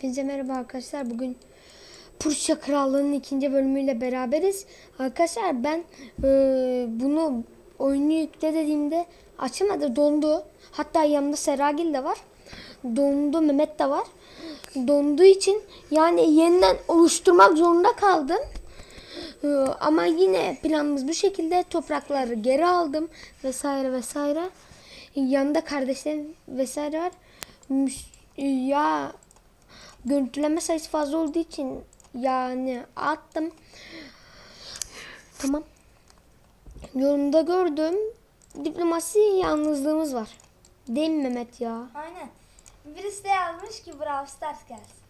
Hepinize merhaba arkadaşlar. Bugün Purşa Krallığı'nın ikinci bölümüyle beraberiz. Arkadaşlar ben e, bunu oyunu yükle dediğimde açamadı dondu. Hatta yanımda Seragil de var. Dondu Mehmet de var. Donduğu için yani yeniden oluşturmak zorunda kaldım. E, ama yine planımız bu şekilde toprakları geri aldım vesaire vesaire. Yanında kardeşlerim vesaire var. Müs- Ya görüntüleme sayısı fazla olduğu için yani attım. Tamam. Yorumda gördüm. Diplomasi yalnızlığımız var. Değil mi Mehmet ya? Aynen. Birisi de yazmış ki Brawl Stars gelsin.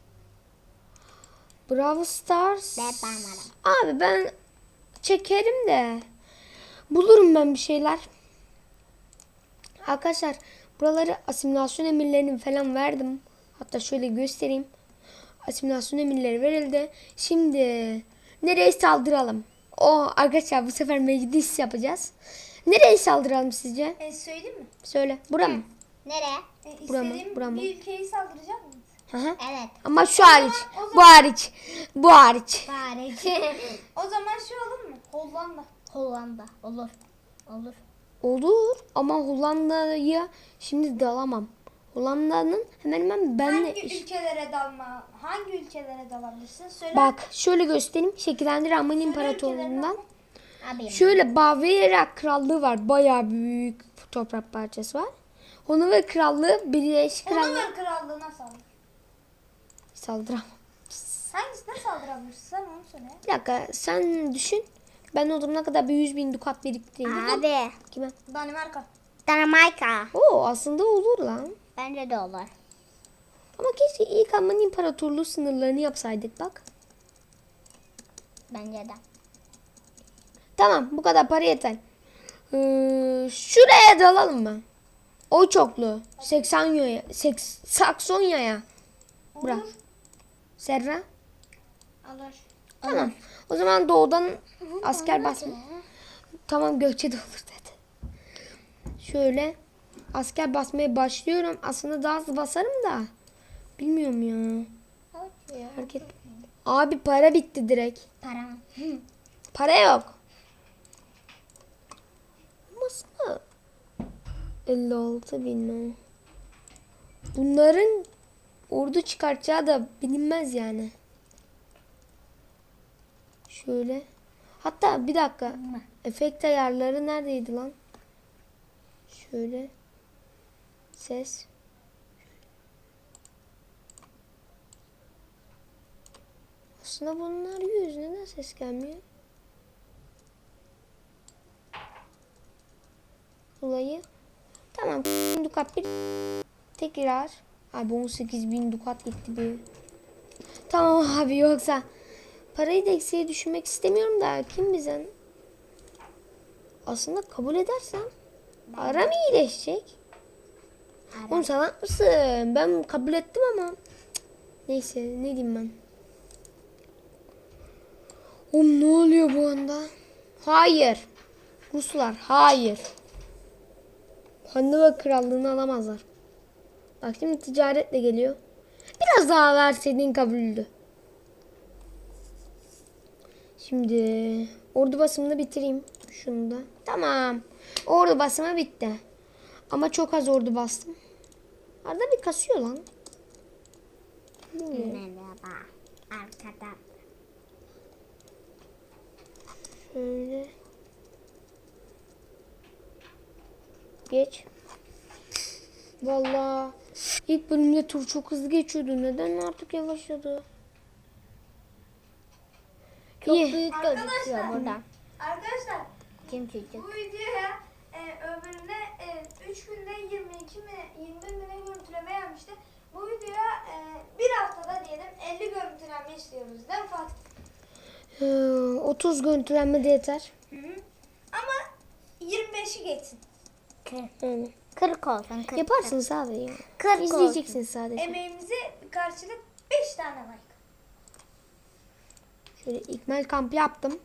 Bravo Stars. Ben ben varım. Abi ben çekerim de bulurum ben bir şeyler. Arkadaşlar buraları asimilasyon emirlerini falan verdim. Hatta şöyle göstereyim. Asimilasyon emirleri verildi. Şimdi nereye saldıralım? O arkadaşlar bu sefer meclis yapacağız. Nereye saldıralım sizce? E, söyleyeyim mi? Söyle. Bura mı? Nereye? E, Bura mı? Bura mı? bir ülkeyi saldıracak mıyız? Hı hı. Evet. Ama şu hariç. o zaman- Bu hariç. Bu hariç. Bari. O zaman şey olur mu? Hollanda. Hollanda. Olur. Olur. Olur ama Hollanda'ya şimdi dalamam. Hollanda'nın hemen hemen benle Hangi ülkelere dalma? Hangi ülkelere dalabilirsin? Söyle. Bak şöyle göstereyim. Şekillendir Alman İmparatorluğundan. Şöyle Bavaria Krallığı var. Bayağı büyük toprak parçası var. Hanover Krallığı Birleşik Krallığı Hanover Krallığı'na saldır. saldıramam. Hangisine saldırabilirsin? Sen onu söyle. Bir dakika sen düşün. Ben o zamana kadar bir 100 bin dukat biriktireyim. Abi. Kime? Danimarka. Danimarka. Oo aslında olur lan. Bence de olur. Ama keşke ilk Alman İmparatorluğu sınırlarını yapsaydık bak. Bence de. Tamam bu kadar para yeter. Ee, şuraya dalalım mı? O çoklu. 80 seks, Saksonya'ya. Bırak. Olur. Serra. Alır. Tamam. O zaman doğudan asker basma. Tamam Gökçe de olur dedi. Şöyle asker basmaya başlıyorum. Aslında daha hızlı basarım da. Bilmiyorum ya. Hareket. Abi para bitti direkt. Para. Para yok. Aslında 56 bin? Bunların ordu çıkartacağı da bilinmez yani. Şöyle. Hatta bir dakika. Efekt ayarları neredeydi lan? Şöyle. Ses. Aslında bunlar yüz. Neden ses gelmiyor? Olayı. Tamam. Dukat bir. Tekrar. Abi 18 bin dukat gitti bir. Tamam abi yoksa parayı da eksiye düşürmek istemiyorum da kim bize aslında kabul edersem para mı iyileşecek? Oğlum salak mısın? Ben kabul ettim ama neyse ne diyeyim ben. Oğlum ne oluyor bu anda? Hayır. Ruslar hayır. Hannibal krallığını alamazlar. Bak şimdi ticaretle geliyor. Biraz daha verseydin kabuldü. Şimdi ordu basımını bitireyim. Şunu da. Tamam. Ordu basımı bitti. Ama çok az ordu bastım. Arada bir kasıyor lan. Merhaba. Arkadan. Şöyle. Geç. Vallahi ilk bölümde tur çok hızlı geçiyordu. Neden artık yavaşladı? Çok İyi. büyük Arkadaşlar. gözüküyor buradan. Arkadaşlar Kim çocuk? bu videoya e, öbürüne 3 günde 22 mi 21 mi ne gelmişti. Bu videoya e, bir haftada diyelim 50 görüntülenme istiyoruz değil mi Fatih? Ee, 30 görüntülenme de yeter. Ama 25'i geçsin. Yani. 40 olsun. 40. Yaparsınız abi ya. Kırk İzleyeceksiniz sadece. Emeğimize karşılık 5 tane like. Şöyle ikmal kamp yaptım.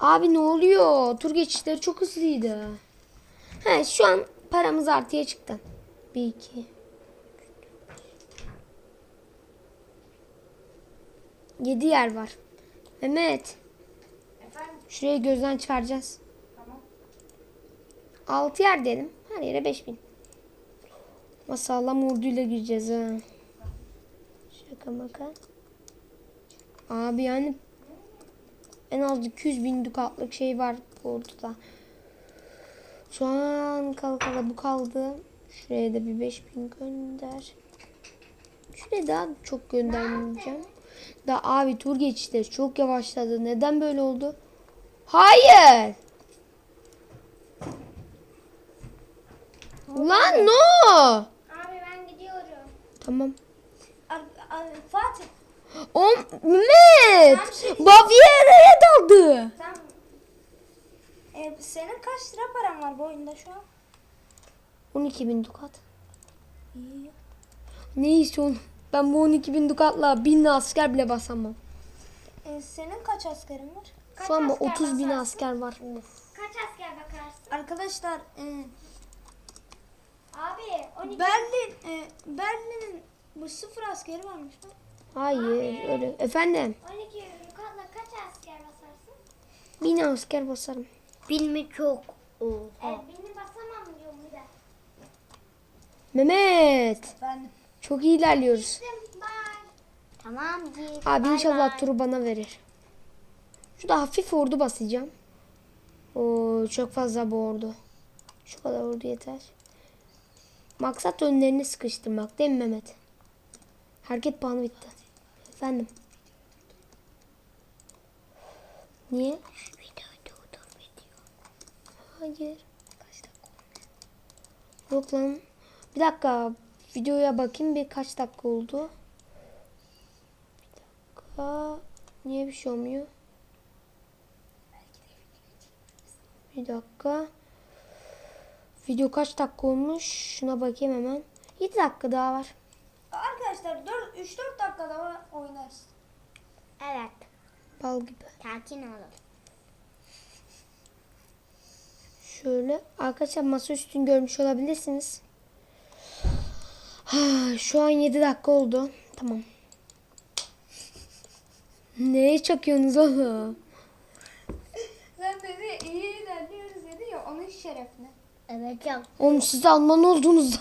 Abi ne oluyor? Tur geçişleri çok hızlıydı. He şu an paramız artıya çıktı. 1 2 7 yer var. Mehmet Efendim? şurayı gözden çıkaracağız. Tamam. 6 yer diyelim. Her yere 5000. Masallam orduyla gireceğiz ha. Şaka maka. Abi yani en az 200 bin dukatlık şey var bu orduda. Şu an kala kala bu kaldı. Şuraya da bir 5000 gönder. Şuraya daha çok göndermeyeceğim. Da abi tur geçişleri çok yavaşladı. Neden böyle oldu? Hayır. Lan no. Abi ben gidiyorum. Tamam. Ar- ar- Fatih. O Mehmet. Baviera'ya daldı. Sen e, senin kaç lira paran var bu oyunda şu an? 12 bin dukat. İyi. Ne iş oğlum? Ben bu 12 bin dukatla bin asker bile basamam. E, senin kaç askerin var? Şu an 30 bin asker var. Kaç asker bakarsın? Arkadaşlar e, Abi 12 Berlin e, Berlin'in bu sıfır askeri varmış lan. Hayır öyle. Efendim 12 yukatla kaç asker basarsın? bin asker basarım. Bilmi çok. Oha. beni basamam diyorum bir de. Mehmet. Ben Çok iyi ilerliyoruz. Tamam git. Abi Bay inşallah bay. turu bana verir. Şurada hafif ordu basacağım. Oo çok fazla bu ordu. Şu kadar ordu yeter. Maksat önlerini sıkıştırmak değil mi Mehmet? Hareket puanı bitti. Efendim. Niye? Hayır. Yok lan. Bir dakika. Videoya bakayım bir kaç dakika oldu. Bir dakika. Niye bir şey olmuyor? Bir dakika. Video kaç dakika olmuş? Şuna bakayım hemen. 7 dakika daha var. Arkadaşlar 4 3 4 dakikada oynarız. Evet. Bal gibi. Sakin olun. Şöyle arkadaşlar masa üstünü görmüş olabilirsiniz. Ha, Şu an 7 dakika oldu. Tamam. Neye çakıyorsunuz oğlum? Sen dedi iyi ilerliyoruz dedi ya onun şerefine. Evet yok. Oğlum siz Alman olduğunuzda.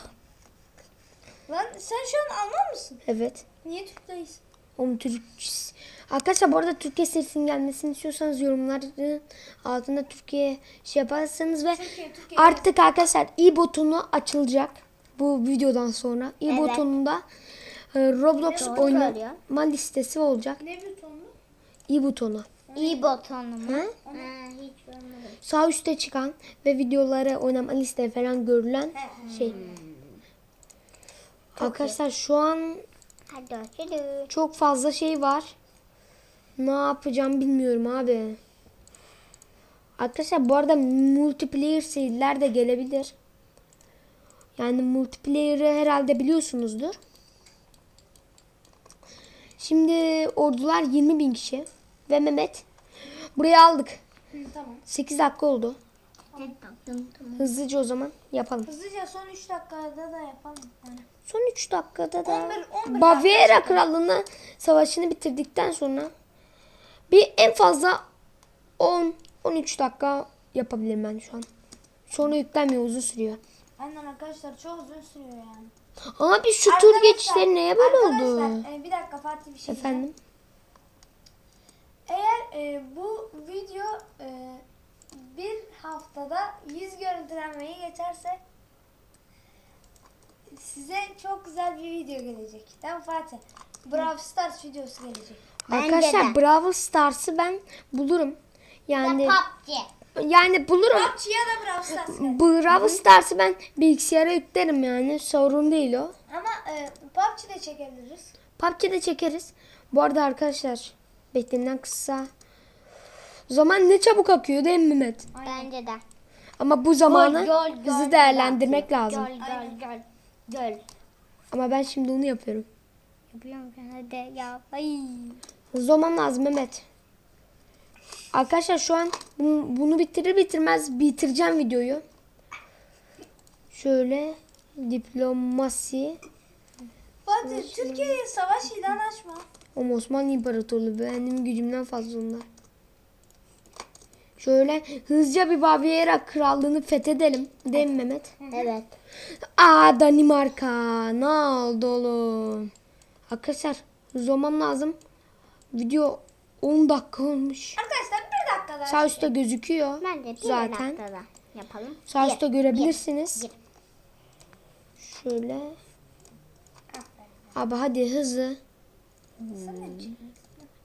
Lan sen şu an Alman mısın? Evet. Niye Türk'teyiz? Oğlum Türk... Arkadaşlar bu arada Türkiye serisinin gelmesini istiyorsanız yorumların altında Türkiye şey yaparsanız ve Türkiye, Türkiye. artık arkadaşlar i butonu açılacak bu videodan sonra. i Evet. butonunda e, Roblox Doğru oynama listesi olacak. Ne butonlu? i butonu. İyi botonu mu? Hı? Ha, hiç görmedim. Sağ üstte çıkan ve videoları oynama liste falan görülen şey. Arkadaşlar şu an çok fazla şey var. Ne yapacağım bilmiyorum abi. Arkadaşlar bu arada multiplayer seriler de gelebilir. Yani multiplayer'ı herhalde biliyorsunuzdur. Şimdi ordular 20 bin kişi. Ve Mehmet. Burayı aldık. Hı, tamam. 8 dakika oldu. Tamam. Hızlıca o zaman yapalım. Hızlıca son 3 dakikada da yapalım. Yani. Son 3 dakikada da 11 11 Baviera Krallığı'nın savaşını bitirdikten sonra bir en fazla 10 13 dakika yapabilirim ben şu an. Sonra yüklenmiyor uzun sürüyor. Aynen arkadaşlar çok uzun sürüyor yani. Abi şu tur Arkadaşlar- geçişleri neye böyle oldu? Arkadaşlar e, bir dakika Fatih bir şey diyeceğim. Efendim? Eğer e, bu video e, bir haftada 100 görüntülenmeyi geçerse size çok güzel bir video gelecek. Değil mi Fatih? Brawl Stars videosu gelecek. Bence Arkadaşlar de. Brawl Stars'ı ben bulurum. Yani PUBG. Yani bulurum. PUBG'ye da Brawl Stars. Brawl Stars'ı ben bilgisayara yüklerim yani. Sorun değil o. Ama e, PUBG de çekebiliriz. PUBG'de çekeriz. Bu arada arkadaşlar beklenen kısa. Zaman ne çabuk akıyor değil mi Mehmet? Bence de. Ama bu zamanı Gol, gol, hızlı gol, değerlendirmek gol, lazım. Gol gol gol. Gol. Ama ben şimdi onu yapıyorum. Yapıyor musun? Hadi ya. Ay. Hızlı lazım Mehmet. Arkadaşlar şu an bunu, bunu bitirir bitirmez bitireceğim videoyu. Şöyle diplomasi Fatih Türkiye'ye savaş ilan açma. Ama Osmanlı İmparatorluğu benim gücümden fazla onlar. Şöyle hızlıca bir Baviera krallığını fethedelim. Değil mi Mehmet? Evet. Aa Danimarka. Ne oldu oğlum? Arkadaşlar hızlı olmam lazım. Video 10 dakika olmuş. Bir daha. Sağ üstte gözüküyor. Bence bir Zaten. yapalım. Sağ Bir, üstte görebilirsiniz. bir. Şöyle. Abi hadi hızlı.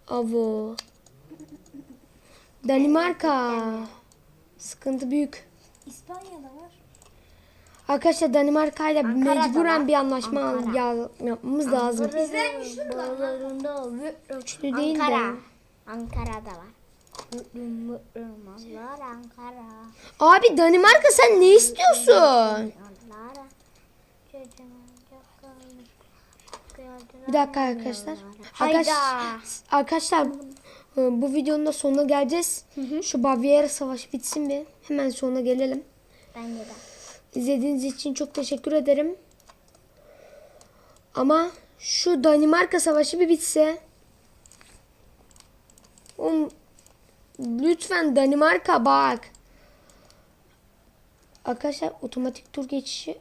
Avo. Danimarka. Sıkıntı büyük. İspanya'da var. Arkadaşlar Danimarka ile mecburen var. bir anlaşma Ankara. yapmamız lazım. Bizden güçlü mü lan? Güçlü değil de. Ankara. Ankara'da var. Ankara. Abi Danimarka sen ne istiyorsun? Bir dakika arkadaşlar. Hayda. Arkadaşlar, e, bu videonun da sonuna geleceğiz. Şu Baviera Savaşı bitsin bir. Hemen sonuna gelelim. Bence de. İzlediğiniz için çok teşekkür ederim. Ama şu Danimarka Savaşı bir bitse. Oğlum, lütfen Danimarka bak. Arkadaşlar otomatik tur geçişi.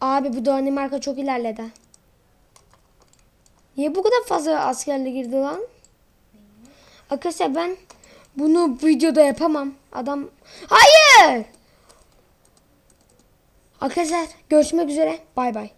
Abi bu Danimarka çok ilerledi. Niye bu kadar fazla askerle girdi lan? Arkadaşlar ben bunu videoda yapamam. Adam Hayır! Arkadaşlar görüşmek üzere. Bay bay.